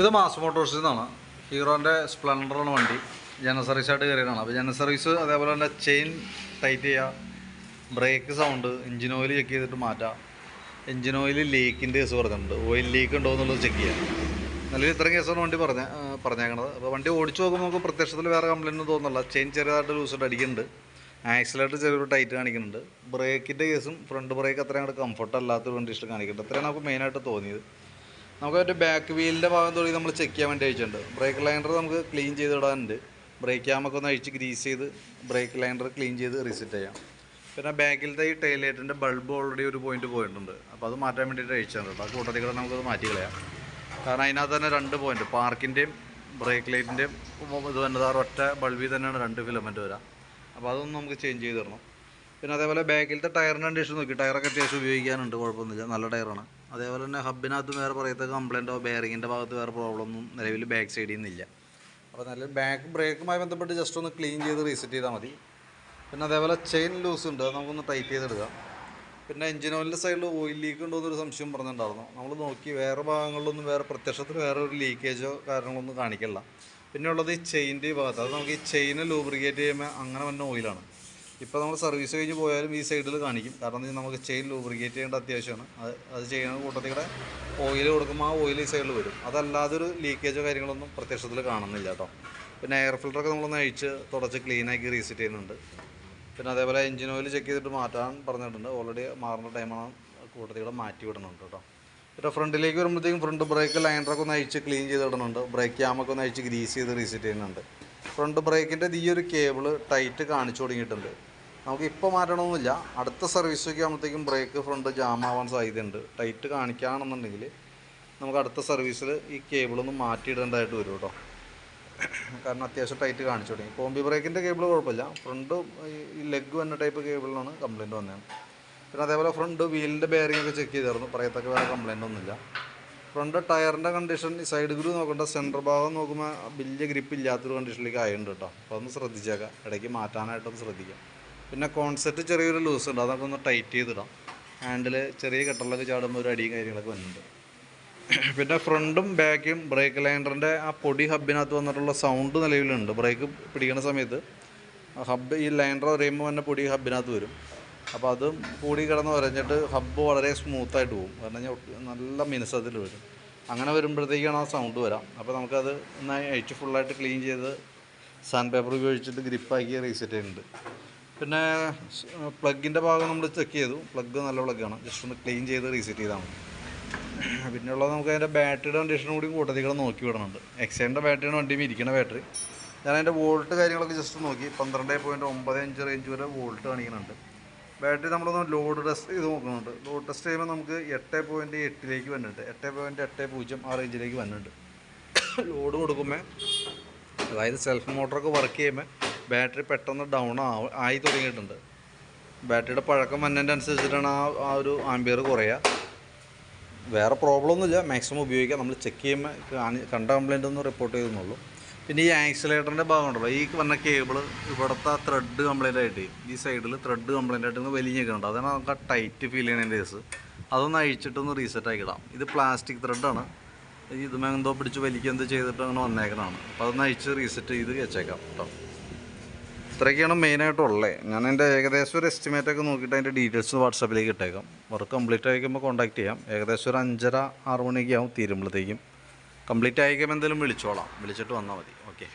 ഇത് മാസ് മോട്ടോഴ്സിൽ നിന്നാണ് ഹീറോന്റെ സ്പ്ലെൻഡറാണ് വണ്ടി. ജനറൽ സർവീസ് ആയിട്ട് കയറിയതാണ് അപ്പോൾ ജനറൽ സർവീസ് അതേപോലെ തന്നെ ചെയിൻ ടൈറ്റ് ചെയ്യുക brake sound engine oil check ചെയ്തിട്ട് മാറ്റാം. എഞ്ചിൻ ഓയിൽ ലീക്കിന്റെ കേസ് പറഞ്ഞിട്ടുണ്ട്. ഓയിൽ ലീക്ക് ഉണ്ടോ എന്നുള്ളത് ചെക്ക് ചെയ്യാം. നല്ലൊരു ഇത്രയും കേസാണ് വണ്ടി പറഞ്ഞ പറഞ്ഞേക്കണത്. അപ്പോൾ വണ്ടി ഓടിച്ച് നോക്കുമ്പോൾ നമുക്ക് പ്രത്യക്ഷത്തിൽ വേറെ കംപ്ലൈന്റ് തോന്നുന്നില്ല. ചെയിൻ ചെറിയതായിട്ട് ലൂസായിട്ട് അടിക്കുന്നുണ്ട്. ആക്സിലേറ്റർ ചെറിയൊരു ടൈറ്റ് കാണിക്കുന്നുണ്ട്. ബ്രേക്കിന്റെ കേസും ഫ്രണ്ട് ബ്രേക്ക് അത്രയും അങ്ങോട്ട് കംഫർട്ട് അല്ലാത്തൊരു കണ്ടീഷൻ കാണിക്കുന്നുണ്ട്. അത്രയാണ് നമുക്ക് മെയിനായിട്ട് തോന്നിയത്. നമുക്ക് മറ്റേ ബാക്ക് വീലിന്റെ ഭാഗം തൊഴിൽ നമ്മൾ ചെക്ക് ചെയ്യാൻ വേണ്ടി അയച്ചിട്ടുണ്ട് ബ്രേക്ക് ലൈനർ നമുക്ക് ക്ലീൻ ചെയ്ത് ഇടാനുണ്ട്. ബ്രേക്ക് ക്യാമൊക്കെ ഒന്ന് അഴിച്ച് ഗ്രീസ് ചെയ്ത് ബ്രേക്ക് ലൈനർ ക്ലീൻ ചെയ്ത് റീസെറ്റ് ചെയ്യാം. പിന്നെ ബാക്കിലത്തെ ഈ ടൈലൈറ്റിന്റെ ബൾബ് ഓൾറെഡി ഒരു പോയിന്റ് പോയിട്ടുണ്ട്. അപ്പോൾ അത് മാറ്റാൻ വേണ്ടിയിട്ട് അഴിച്ചാണ് കേട്ടോ ആ കൂട്ടത്തിൽ കൂടെ നമുക്കത് മാറ്റി കളയാം. കാരണം അതിനകത്ത് തന്നെ രണ്ട് പോയിന്റ് പാർക്കിന്റെയും ബ്രേക്ക് ലൈറ്റിന്റെയും ഇത് തന്നെ ഒറ്റ ബൾബിൽ തന്നെയാണ് രണ്ട് ഫിലമെന്റ് വരാം. അപ്പോൾ അതൊന്നും നമുക്ക് ചേഞ്ച് ചെയ്ത് തരണം പിന്നെ അതേപോലെ ബാക്കിലത്തെ ടയറിന്റെ കണ്ടീഷൻ നോക്കി. ടയറൊക്കെ അത്യാവശ്യം ഉപയോഗിക്കാനുണ്ട് കുഴപ്പമൊന്നുമില്ല. നല്ല ടയറാണ് അതേപോലെ തന്നെ ഹബിനകത്ത് വേറെ പറയത്ത കംപ്ലൈന്റോ ബെയറിങ്ങിന്റെ ഭാഗത്ത് വേറെ പ്രോബ്ലം ഒന്നും നിലവിൽ ബാക്ക് സൈഡിൽ നിന്നില്ല. അപ്പോൾ നല്ല ബാക്ക് ബ്രേക്കുമായി ബന്ധപ്പെട്ട് ജസ്റ്റ് ഒന്ന് ക്ലീൻ ചെയ്ത് റീസെറ്റ് ചെയ്താൽ മതി. പിന്നെ അതേപോലെ ചെയിൻ ലൂസ് ഉണ്ട് അത് നമുക്കൊന്ന് ടൈറ്റ് ചെയ്തെടുക്കാം. പിന്നെ എഞ്ചിൻ ഓയിലിന്റെ സൈഡിൽ ഓയിൽ ലീക്ക് ഉണ്ടോ എന്നൊരു സംശയം പറഞ്ഞിട്ടുണ്ടായിരുന്നു. നമ്മൾ നോക്കി വേറെ ഭാഗങ്ങളിലൊന്നും വേറെ പ്രത്യക്ഷത്തിൽ വേറെ ഒരു ലീക്കേജോ കാര്യങ്ങളൊന്നും കാണിക്കില്ല. പിന്നെ ഉള്ളത് ഈ ചെയിന്റെ ഭാഗത്ത് അത് നമുക്ക് ഈ ചെയിന് ലൂബ്രിക്കേറ്റ് ചെയ്യുമ്പോൾ അങ്ങനെ വന്ന ഓയിലാണ് ഇപ്പോൾ നമ്മൾ സർവീസ് കഴിഞ്ഞ് പോയാലും ഈ സൈഡിൽ കാണിക്കും. കാരണം നമുക്ക് ചെയിൻ ലൂബ്രിക്കേറ്റ് ചെയ്യേണ്ട അത്യാവശ്യമാണ്. അത് അത് ചെയ്യുന്ന കൂട്ടത്തിൽ കൂടെ ഓയിൽ കൊടുക്കുമ്പോൾ ആ ഓയിൽ ഈ സൈഡിൽ വരും. അതല്ലാതെ ഒരു ലീക്കേജോ കാര്യങ്ങളൊന്നും പ്രത്യക്ഷത്തിൽ കാണുന്നില്ല കേട്ടോ. പിന്നെ എയർ ഫിൽറ്ററൊക്കെ നമ്മളൊന്ന് അഴിച്ച് തുടച്ച് ക്ലീനാക്കി റീസെറ്റ് ചെയ്യുന്നുണ്ട്. പിന്നെ അതേപോലെ എഞ്ചിൻ ഓയിൽ ചെക്ക് ചെയ്തിട്ട് മാറ്റാൻ പറഞ്ഞിട്ടുണ്ട്. ഓൾറെഡി മാറുന്ന ടൈമാണ് കൂട്ടത്തിൽ കൂടെ മാറ്റി വിടുന്നുണ്ട് കേട്ടോ. പിന്നെ ഫ്രണ്ടിലേക്ക് വരുമ്പോഴത്തേക്കും ഫ്രണ്ട് ബ്രേക്ക് ലൈനറൊക്കെ ഒന്ന് അഴിച്ച് ക്ലീൻ ചെയ്ത് ഇടുന്നുണ്ട്. ബ്രേക്ക് ക്യാമൊക്കെ ഒന്ന് അഴിച്ച് ഗ്രീസ് ചെയ്ത് റീസെറ്റ് ചെയ്യുന്നുണ്ട്. ഫ്രണ്ട് ബ്രേക്കിന്റെ ഈ ഒരു കേബിൾ ടൈറ്റ് കാണിച്ചു തുടങ്ങിയിട്ടുണ്ട്. നമുക്ക് ഇപ്പോൾ മാറ്റണമെന്നില്ല അടുത്ത സർവീസ് ആകുമ്പോഴത്തേക്കും ബ്രേക്ക് ഫ്രണ്ട് ജാം ആവാൻ സാധ്യതയുണ്ട്. ടൈറ്റ് കാണിക്കുകയാണെന്നുണ്ടെങ്കിൽ നമുക്ക് അടുത്ത സർവീസിൽ ഈ കേബിളൊന്ന് മാറ്റിയിടേണ്ടതായിട്ട് വരും കേട്ടോ. കാരണം അത്യാവശ്യം ടൈറ്റ് കാണിച്ചു തുടങ്ങി. കോമ്പി ബ്രേക്കിന്റെ കേബിൾ കുഴപ്പമില്ല. ഫ്രണ്ട് ഈ ലെഗ് വന്ന ടൈപ്പ് കേബിളിനാണ് കംപ്ലയിന്റ് വന്നത്. പിന്നെ അതേപോലെ ഫ്രണ്ട് വീലിന്റെ ബെയറിംഗ് ഒക്കെ ചെക്ക് ചെയ്തായിരുന്നു. പറയത്തക്ക വേറെ കംപ്ലയിന്റ് ഒന്നുമില്ല. ഫ്രണ്ട് ടയറിന്റെ കണ്ടീഷൻ ഈ സൈഡ് ഗ്രൂ നോക്കണ്ട. സെന്റർ ഭാഗം നോക്കുമ്പോൾ വലിയ ഗ്രിപ്പ് ഇല്ലാത്തൊരു കണ്ടീഷനിലേക്ക് ആയിട്ടുണ്ട് കേട്ടോ. അപ്പോൾ ഒന്ന് ശ്രദ്ധിച്ചേക്കാം. ഇടയ്ക്ക് മാറ്റാനായിട്ടൊന്ന് ശ്രദ്ധിക്കാം. പിന്നെ കോൺസെപ്റ്റ് ചെറിയൊരു ലൂസ് ഉണ്ട്. അതൊക്കെ ഒന്ന് ടൈറ്റ് ചെയ്തിടാം. ഹാൻഡിൽ ചെറിയ കെട്ടറിലൊക്കെ ചാടുമ്പോൾ ഒരു അടിയും കാര്യങ്ങളൊക്കെ വരുന്നുണ്ട് പിന്നെ ഫ്രണ്ടും ബാക്കും ബ്രേക്ക് ലൈൻഡറിന്റെ ആ പൊടി ഹബിനകത്ത് വന്നിട്ടുള്ള സൗണ്ട് നിലവിലുണ്ട്. ബ്രേക്ക് പിടിക്കുന്ന സമയത്ത് ഹബ്ബ് ഈ ലൈൻഡർ പറയുമ്പോൾ തന്നെ പൊടി ഹബിനകത്ത് വരും. അപ്പോൾ അതും കൂടി കിടന്ന് വരഞ്ഞിട്ട് ഹബ്ബ് വളരെ സ്മൂത്തായിട്ട് പോകും. കാരണം ഒട്ട് നല്ല മിനുസത്തിൽ വരും. അങ്ങനെ വരുമ്പോഴത്തേക്കാണ് ആ സൗണ്ട് വരാം. അപ്പോൾ നമുക്കത് ഒന്ന് അഴിച്ച് ഫുള്ളായിട്ട് ക്ലീൻ ചെയ്ത് സാൻഡ് പേപ്പർ ഉപയോഗിച്ചിട്ട് ഗ്രിപ്പാക്കി റീസെറ്റ് ചെയ്യുന്നുണ്ട്. പിന്നെ പ്ലഗിന്റെ ഭാഗം നമ്മൾ ചെക്ക് ചെയ്തു. പ്ലഗ് നല്ല പ്ലഗാണ് ജസ്റ്റ് ഒന്ന് ക്ലീൻ ചെയ്ത് റീസെറ്റ് ചെയ്താൽ മതി. പിന്നെയുള്ളത് നമുക്ക് അതിന്റെ ബാറ്ററിയുടെ കണ്ടീഷനും കൂടി കൂട്ടത്തിൽ നോക്കി വിടണുണ്ട്. എക്സൈന്റെ ബാറ്ററിയാണ് വണ്ടിയും ഇരിക്കുന്ന ബാറ്ററി ഞാൻ അതിന്റെ വോൾട്ട് കാര്യങ്ങളൊക്കെ ജസ്റ്റ് നോക്കി. പന്ത്രണ്ട് പോയിന്റ് ഒമ്പത് അഞ്ച് റേഞ്ച് വരെ വോൾട്ട് കാണിക്കുന്നുണ്ട്. ബാറ്ററി നമ്മളൊന്ന് ലോഡ് ടെസ്റ്റ് ചെയ്ത് നോക്കുന്നുണ്ട്. ലോഡ് ടെസ്റ്റ് ചെയ്യുമ്പോൾ നമുക്ക് എട്ട് പോയിന്റ് എട്ടിലേക്ക് വന്നിട്ടുണ്ട്. എട്ട് പോയിന്റ് എട്ട് പൂജ്യം ആ റേഞ്ചിലേക്ക് വന്നിട്ടുണ്ട്. ലോഡ് കൊടുക്കുമ്പോൾ അതായത് സെൽഫ് മോട്ടറൊക്കെ വർക്ക് ചെയ്യുമ്പോൾ ബാറ്ററി പെട്ടെന്ന് ഡൗൺ ആയി തുടങ്ങിയിട്ടുണ്ട്. ബാറ്ററിയുടെ പഴക്കം വന്നതിന്റെ അനുസരിച്ചിട്ടാണ് ആ ആ ഒരു ആംബിയർ കുറയുക. വേറെ പ്രോബ്ലം ഒന്നുമില്ല. മാക്സിമം ഉപയോഗിക്കാം. നമ്മൾ ചെക്ക് ചെയ്യുമ്പോൾ കാണി കണ്ട കംപ്ലൈന്റ് ഒന്നും റിപ്പോർട്ട് ചെയ്തെന്നുള്ളൂ പിന്നെ ഈ ആക്സിലേറ്ററിന്റെ ഭാഗം ഉണ്ടല്ലോ. ഈ വന്ന കേബിൾ ഇവിടുത്തെ ത്രെഡ് കംപ്ലൈന്റ് ആയിട്ട് ഈ സൈഡിൽ ത്രെഡ് കംപ്ലൈന്റ് ആയിട്ട് വലിഞ്ഞ് നിൽക്കുന്നുണ്ട്. അതാണ് നമുക്ക് ആ ടൈറ്റ് ഫീൽ ചെയ്യണതിന്റെ കേസ് അതൊന്ന് അഴിച്ചിട്ടൊന്ന് റീസെറ്റ് ആക്കിയിടാം ഇത് പ്ലാസ്റ്റിക് ത്രെഡാണ് ഇതുമെന്തോ പിടിച്ച് വലിക്കുക എന്ത് ചെയ്തിട്ട് അങ്ങനെ വന്നേക്കുന്നതാണ്. അപ്പോൾ അതൊന്ന് അഴിച്ച് റീസെറ്റ് ചെയ്ത് വെച്ചേക്കാം കേട്ടോ. ഇത്രയൊക്കെയാണ് മെയിനായിട്ടുള്ളത് ഞാൻ എന്റെ ഏകദേശം ഒരു എസ്റ്റിമേറ്റ് ഒക്കെ നോക്കിയിട്ട് അതിന്റെ ഡീറ്റെയിൽസ് വാട്സാപ്പിലേക്ക് ഇട്ടേക്കാം. വർക്ക് കംപ്ലീറ്റ് ആയിക്കുമ്പോൾ കോൺടാക്ട് ചെയ്യാം. ഏകദേശം ഒരു അഞ്ചര ആറ് മണിയൊക്കെ ആവും തീരുമ്പോഴത്തേക്കും കംപ്ലീറ്റ് ആയിക്കുമ്പോൾ എന്തെങ്കിലും വിളിച്ചോളാം. വിളിച്ചിട്ട് വന്നാൽ മതി. ഓക്കെ